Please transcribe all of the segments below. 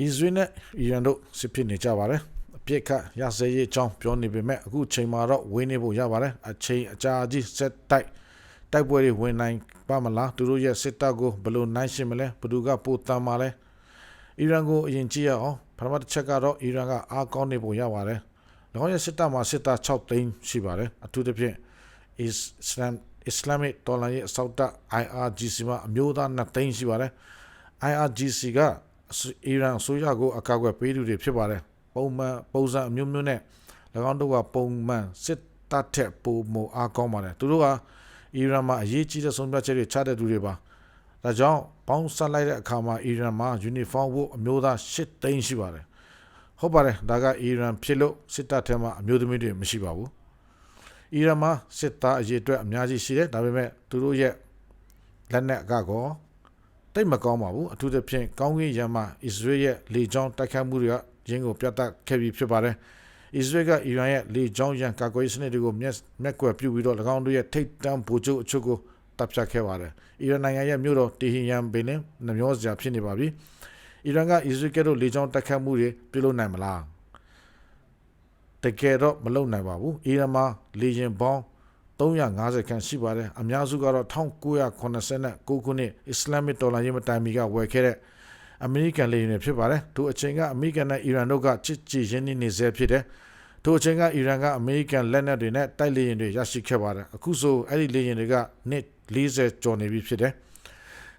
အစ္စရေးနဲ့အီရန်တို့စစ်ဖြစ်နေကြပါတယ်အပြစ်ခတ်ရစဲရေးအကြောင်းပြောနေပေမဲ့အခုချိန်မှာတော့ဝင်းနေဖို့ရပါတယ်အချိန်အကြာကြီးဆက်တိုက်တိုက်ပွဲတွေဝင်နိုင်ပါမလားသူတို့ရဲ့စစ်တပ်ကိုဘယ်လိုနိုင်ရှင်းမလဲဘယ်သူကပိုတမ်းမလဲအီရန်ကိုအရင်ကြည့်ရအောင်ပထမတစ်ချက်ကတော့အီရန်ကအားကောင်းနေပုံရပါတယ်။၎င်းရဲ့စစ်တပ်မှာစစ်သား6သိန်းရှိပါတယ်။အထူးသဖြင့် Islam Islamic တော်လှန်ရေးအစောက်တပ် IRGC မှာအမျိုးသား2သိန်းရှိပါတယ်။ IRGC က အီရန်အစိုးရကိုအကာအကွယ်ပေးသူတွေဖြစ်ပါတယ်။ပုံမှန်ပုံစံအမျိုးမျိုးနဲ့၎င်းတို့ကပုံမှန်စစ်တပ်ထက်ပိုမိုအားကောင်းပါတယ်။သူတို့ကအီရန်မှာအရေးကြီးတဲ့ဆုံးဖြတ်ချက်တွေချတဲ့သူတွေပါ။ဒါကြောင့်ပေါင်းစပ်လိုက်တဲ့အခါမှာအီရန်မှာယူနီဖောင်းဝတ်အမျိုးသား၈သိန်းရှိပါတယ်။ဟုတ်ပါတယ်ဒါကအီရန်ဖြစ်လို့စစ်တပ်ထဲမှာအမျိုးသမီးတွေမရှိပါဘူး။အီရန်မှာစစ်သားအရေးအတွက်အများကြီးရှိတယ်ဒါပေမဲ့သူတို့ရဲ့လက်နက်ကကော တိတ်မကောင်းပါဘူးအထူးသဖြင့်ကောင်းကင်ယံမှာအစ္စရေးရဲ့လေကြောင်းတိုက်ခိုက်မှုတွေကရင်းကိုပြတ်တက်ခဲ့ပြီးဖြစ်ပါတယ်။အစ္စရေးကအီရန်ရဲ့လေကြောင်းရန်ကာကွယ်ရေးစနစ်တွေကိုမျက်မျက်ကွယ်ပြုပြီးတော့၎င်းတို့ရဲ့ထိတ်တန့်ဗိုလ်ချုပ်အချို့ကိုတပ်ဖြတ်ခဲ့ပါတယ်။အီရန်နိုင်ငံရဲ့မြို့တော်တီဟီယန်ပင်လင်နှမျောစရာဖြစ်နေပါပြီ။အီရန်ကအစ္စရေးကတို့လေကြောင်းတိုက်ခိုက်မှုတွေပြုလုပ်နိုင်မလား။တကယ်တော့မလုပ်နိုင်ပါဘူး။အီရန်မှာလေရင်ပေါင်း 350ခန့်ရှိပါတယ်အများစုကတော့1989ခုနှစ်အစ္စလာမစ်တော်လှန်ရေးမတိုင်မီကဝယ်ခဲ့တဲ့အမေရိကန်လေယာဉ်တွေဖြစ်ပါတယ်သူအချိန်ကအမေရိကန်နဲ့အီရန်တို့ကချစ်ကြည်ရင်းနှီးနေစေဖြစ်တယ်သူအချိန်ကအီရန်ကအမေရိကန်လက်နက်တွေနဲ့တိုက်လေယာဉ်တွေရရှိခဲ့ပါတယ်အခုဆိုအဲ့ဒီလေယာဉ်တွေကနှစ်40ကျော်နေပြီဖြစ်တယ်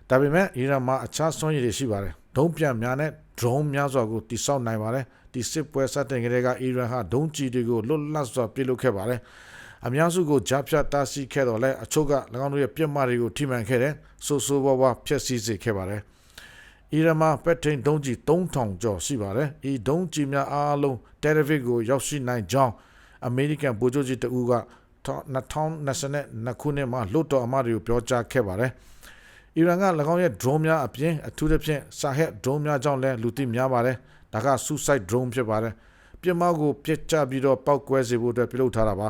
ဒါပေမဲ့အီရန်မှာအခြားစွမ်းရည်တွေရှိပါတယ်ဒုံးပြန်များနဲ့ drone များစွာကိုတိစောက်နိုင်ပါတယ်ဒီစစ်ပွဲစတင်ကလေးကအီရန်ဟာဒုံးကျည်တွေကိုလွတ်လပ်စွာပစ်လွတ်ခဲ့ပါတယ် အများစုကိုဂျာဖြတ်တားဆီးခဲ့တော့လဲအချို့က၎င်းတို့ရဲ့ပြစ်မှတ်တွေကိုထိမှန်ခဲ့တယ်ဆိုဆိုဘဝဖျက်ဆီးစေခဲ့ပါတယ်အီရန်မှာပက်ထိန်ဒုံးကြီး3000ကျော်ရှိပါတယ်ဤဒုံးကြီးများအားလုံးတယ်လီဗစ်ကိုရောက်ရှိနိုင်ကြောင်းအမေရိကန်ဗိုလ်ချုပ်ကြီးတဦးက2022ခုနှစ်မှာလွတ်တော်အမတွေကိုပြောကြားခဲ့ပါတယ်အီရန်က၎င်းရဲ့ drone များအပြင်အထူးသဖြင့်စာဟက် drone များကြောင့်လည်းလူသိများပါတယ်ဒါက suicide drone ဖြစ်ပါတယ်ပြစ်မှားကိုပြစ်ချပြီးတော့ပောက်ကွဲစေဖို့အတွက်ပြုလုပ်ထားတာပါ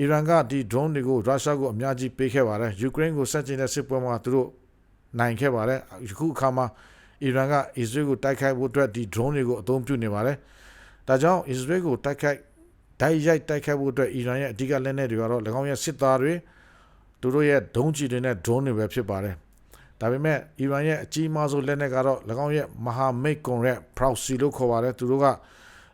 အီရန်ကဒီ drone တွေကိုရုရှားကိုအများကြီးပေးခဲ့ပါတယ်ယူကရိန်းကိုဆက်ကျင်တဲ့စစ်ပွဲမှာသူတို့နိုင်ခဲ့ပါတယ်ယခုအခါမှာအီရန်ကအစ္စရေးကိုတိုက်ခိုက်ဖို့အတွက်ဒီ drone တွေကိုအသုံးပြုနေပါတယ်ဒါကြောင့်အစ္စရေးကိုတိုက်ခိုက်ဓာတ်ရိုက်တိုက်ခိုက်ဖို့အတွက်အီရန်ရဲ့အဓိကလက်နက်တွေကတော့၎င်းရဲ့စစ်သားတွေသူတို့ရဲ့ဒုံးကျည်တွေနဲ့ drone တွေပဲဖြစ်ပါတယ်ဒါပေမဲ့အီရန်ရဲ့အကြီးမားဆုံးလက်နက်ကတော့၎င်းရဲ့မဟာမိတ်ကွန်ရက် proxy လို့ခေါ်ပါတယ်သူတို့က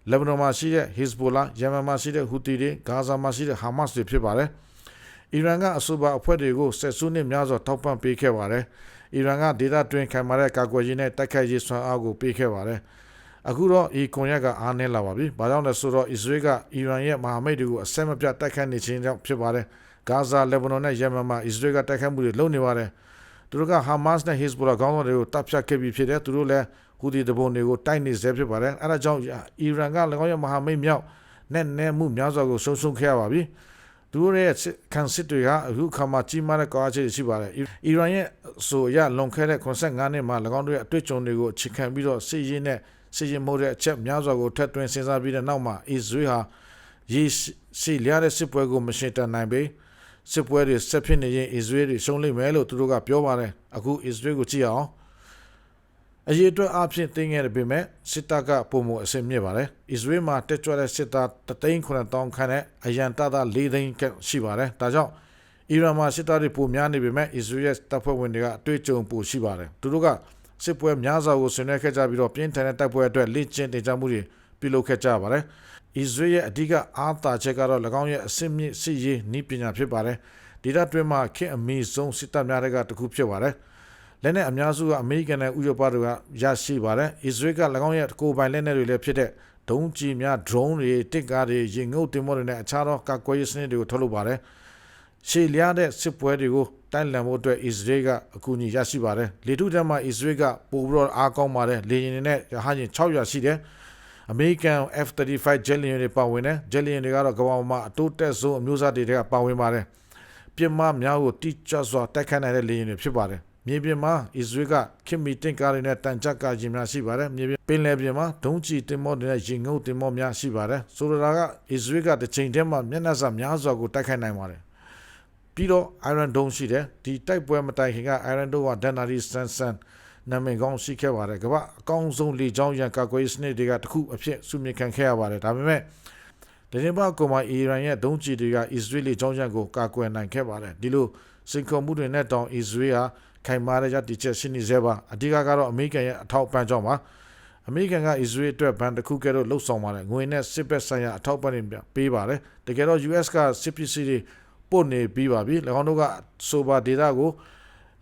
လက်ဘနွန်မှာရှိတဲ့ Hezbollah ယမန်မှာရှိတဲ့ Houthi တွေဂါဇာမှာရှိတဲ့ Hamas တွေဖြစ်ပါတယ်။အီရန်ကအဆိုပါအဖွဲ့တွေကိုဆက်စုနှစ်များစွာထောက်ပံ့ပေးခဲ့ပါတယ်။အီရန်ကဒေသတွင်းခံမာတဲ့ကာကွယ်ရေးနဲ့တိုက်ခိုက်ရေးဆွမ်းအားကိုပေးခဲ့ပါတယ်။အခုတော့ဒီကွန်ရက်ကအားနည်းလာပါပြီ။ဘာကြောင့်လဲဆိုတော့အစ္စရေးကအီရန်ရဲ့မဟာမိတ်တွေကိုအဆက်မပြတ်တိုက်ခိုက်နေခြင်းကြောင့်ဖြစ်ပါတယ်။ဂါဇာလက်ဘနွန်နဲ့ယမန်မှာအစ္စရေးကတိုက်ခိုက်မှုတွေလုပ်နေပါတယ်။ သူတို့က Hamas နဲ့ Hezbollah ခေါင်းဆောင်တွေကိုတပ်ဖြတ်ခဲ့ပြီးဖြစ်တယ်။သူတို့လည်းဟူဒီတဘုံတွေကိုတိုက်နေစေဖြစ်ပါတယ်အဲဒါကြောင့်အီရန်က၎င်းရဲ့မဟာမိတ်မြောက်နဲ့နဲ့မှုများစွာကိုဆုံးရှုံးခဲ့ရပါပြီသူတို့ရဲ့ခံစစ်တွေကအခုခါမှကြီးမားတဲ့ကားချေရှိပါတယ်အီရန်ရဲ့ဆိုရလွန်ခဲ့တဲ့85နှစ်မှာ၎င်းတို့ရဲ့အတွေ့အကြုံတွေကိုအခြေခံပြီးတော့စစ်ရေးနဲ့စစ်ရေးမှုတဲ့အချက်များစွာကိုထပ်သွင်းစဉ်းစားပြီးတဲ့နောက်မှာအစ္စရေးဟာရေးစီလျားတဲ့စစ်ပွဲကိုမရှင်းတန်နိုင်ပေ စစ်ပွဲတွေဆက်ဖြစ်နေရင်အစ္စရေးတွေရှုံးလိမ့်မယ်လို့သူတို့ကပြောပါတယ်အခုအစ္စရေးကိုကြည့်အောင်အရေးအတွက်အဖြစ်သိငယ်ပေမဲ့စစ်တပ်ကပုံမအဆင်မြင့်ပါတယ်။အစ္စရေးမှာတက်ကြွတဲ့စစ်သား3,900ခန့်နဲ့အရန်တပ်သား4သိန်းရှိပါတယ်။ဒါကြောင့်အီရန်မှာစစ်သားတွေပုံများနေပေမဲ့အစ္စရေးတပ်ဖွဲ့ဝင်တွေကအတွေ့အကြုံပိုရှိပါတယ်။သူတို့ကစစ်ပွဲများစွာကိုဆင်နွှဲခဲ့ကြပြီးတော့ပြင်းထန်တဲ့တိုက်ပွဲအတွက်လေ့ကျင့်တင်ကြမှုတွေပြုလုပ်ခဲ့ကြပါတယ်။ အစ္စရေးရဲ့အဓိကအားသာချက်ကတော့၎င်းရဲ့အဆင့်မြင့်စစ်ရေးနည်းပညာဖြစ်ပါတယ်။ဒေသတွင်းမှာခေတ်အမီဆုံးစစ်တပ်များတွေကတခုဖြစ်ပါတယ်။လက်နက်အများစုကအမေရိကန်နဲ့ဥရောပတို့ကရရှိပါတယ်။အစ္စရေးက၎င်းရဲ့ကိုယ်ပိုင်လက်နက်တွေလည်းဖြစ်တဲ့ဒုံးကျည်များ drone တွေတစ်ကားတွေရင်ငုတ်တင်မောတွေနဲ့အခြားသောကာကွယ်ရေးစနစ်တွေကိုထုတ်လုပ်ပါတယ်။ရှေ့လျားတဲ့စစ်ပွဲတွေကိုတိုင်လန်ဖို့အတွက်အစ္စရေးကအကူအညီရရှိပါတယ်။လေထုထဲမှာအစ္စရေးကပိုပြီးတော့အားကောင်းပါတယ်။လေယာဉ်တွေနဲ့ရဟန်းရင်600ရှိတယ်။ American F35 jet လေယာဉ်တွေပါဝင်တယ်။ jet လေယာဉ်တွေကတော့ကမ္ဘာပေါ်မှာအတိုးတက်ဆုံးအမျိုးအစားတွေကပါဝင်ပါတယ်။ပြစ်မှားများကိုတိကျစွာတိုက်ခတ်နိုင်တဲ့လေယာဉ်တွေဖြစ်ပါတယ်မြေပြင်မှာအစ္စရေးကခင်မီတင်ကားတွေနဲ့တန်ကြပ်ကားခြင်းများရှိပါတယ်မြေပြင်ပင်လယ်ပြင်မှာဒုံးကျည်တင်မောတွေနဲ့ရင်ငုပ်တင်မောများရှိပါတယ်ဆိုလိုတာကအစ္စရေးကတစ်ချိန်တည်းမှာမျက်နှာစာများစွာကိုတိုက်ခိုက်နိုင်ပါတယ်ပြီးတော့ Iron Dome ရှိတယ်ဒီတိုက်ပွဲမတိုင်ခင်က Iron Dome က Danari Stanson နာ မည်ကောင်းရှိခဲ့ပါတယ်ကမ္ဘာအကောင်းဆုံးလေကြောင်းရန်ကာကွယ်ရေးစနစ်တွေကတစ်ခုအဖြစ်စုမြင်ခံခဲ့ရပါတယ်ဒါပေမဲ့ဒရင်ဘာကောမာအီရန်ရဲ့ဒုံးကျည်တွေကအစ္စရေးလေကြောင်းရန်ကိုကာကွယ်နိုင်ခဲ့ပါတယ်ဒီလိုစင်ကောမှုတွေနဲ့တောင်အစ္စရေးဟာခိုင်မာတဲ့ရည်တည်ချက်ရှိနေသေးပါအဓိကကတော့အမေရိကန်ရဲ့အထောက်အပံ့ကြောင့်ပါအမေရိကန်ကအစ္စရေးအတွက်ဘန်တစ်ခုကဲတော့လှုပ်ဆောင်ပါတယ်ငွေနဲ့စစ်ဘက်ဆိုင်ရာအထောက်အပံ့တွေပေးပါတယ်တကယ်တော့ US ကစစ်ပစ္စည်းတွေပို့နေပြီးပါပြီ၎င်းတို့ကဆိုပါဒေတာကို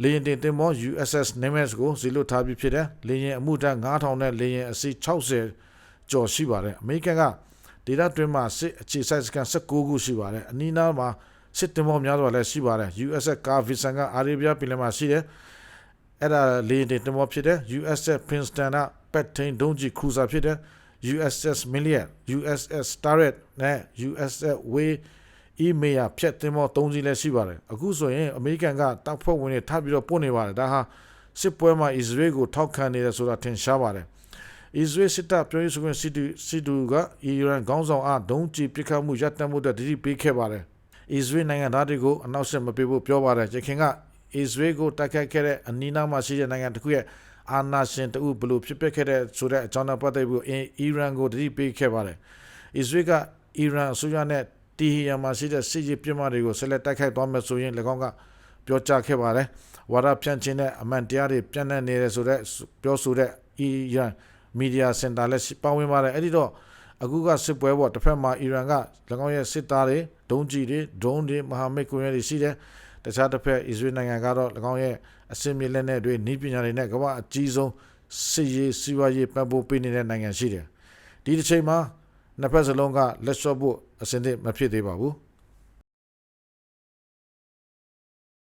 လေရင်တင်တင်မော USS Nimitz ကိုဇီလွတ်ထားပြီးဖြစ်တယ်လေရင်အမှုတန်း9000နဲ့လေရင်အစီ60ကျော်ရှိပါတယ်အမေရိကန်ကဒေတာတွင်မှာစစ်အခြေစိုက်စကန်19ခုရှိပါတယ်အနီးနားမှာစစ်တင်မောများစွာလည်းရှိပါတယ် USS Carvison ကအာရေဗျပြည်လယ်မှာရှိတယ်အဲ့ဒါလေရင်တင်တင်မောဖြစ်တယ် USS Princeton ကပက်ထိန်ဒုံးကြီးခရူဇာဖြစ်တယ် USS Millian USS Starret နဲ့ USS Way အီမေယာဖြတ်တင်မော၃စီးလည်းရှိပါတယ်အခုဆိုရင်အမေရိကန်ကတပ်ဖွဲ့ဝင်တွေထပ်ပြီးတော့ပို့နေပါတယ်ဒါဟာစစ်ပွဲမှာအစ္စရေးကိုထောက်ခံနေတယ်ဆိုတာထင်ရှားပါတယ်အစ္စရေးစစ်တပ်ပြောရေးဆိုခွင့်စစ်တူစစ်တူကအီရန်ခေါင်းဆောင်အားဒုံးကျည်ပစ်ခတ်မှုရပ်တန့်မှုအတွက်တတိပေးခဲ့ပါတယ်အစ္စရေးနိုင်ငံသားတွေကိုအနောက်ဆက်မပေးဖို့ပြောပါတယ်ရခင်ကအစ္စရေးကိုတိုက်ခိုက်ခဲ့တဲ့အနီးနားမှာရှိတဲ့နိုင်ငံတစ်ခုရဲ့အာနာရှင်တူဘလို့ဖြစ်ပျက်ခဲ့တဲ့ဆိုတဲ့အကြောင်းအရာပတ်သက်ပြီးအီရန်ကိုတတိပေးခဲ့ပါတယ်အစ္စရေးကအီရန်အစိုးရနဲ့ တီဟီယန်မှာရှိတဲ့စစ်ရေးပြစ်မှတ်တွေကိုဆက်လက်တိုက်ခိုက်သွားမယ်ဆိုရင်၎င်းကပြောကြားခဲ့ပါတယ်ဝါဒဖြန့်ခြင်းနဲ့အမှန်တရားတွေပြန့်နှံ့နေတယ်ဆိုတဲ့ပြောဆိုတဲ့အီရန်မီဒီယာစင်တာလည်းပါဝင်ပါတယ်အဲ့ဒီတော့အခုကစစ်ပွဲပေါ်တစ်ဖက်မှာအီရန်က၎င်းရဲ့စစ်သားတွေဒုံးကျည်တွေဒရုန်းတွေမဟာမိတ်ကွန်ရက်တွေရှိတယ်တခြားတစ်ဖက်အစ္စရေးနိုင်ငံကတော့၎င်းရဲ့အစင်မြေလက်နက်တွေနှီးပညာတွေနဲ့ကမ္ဘာအကြီးဆုံးစစ်ရေးစီးပွားရေးပံ့ပိုးပေးနေတဲ့နိုင်ငံရှိတယ်ဒီတစ်ချိန်မှာ နှစ်ဖက်စလုံးကလက်လျှော့ဖို့အစင်သင့်မဖြစ်သေးပါဘူး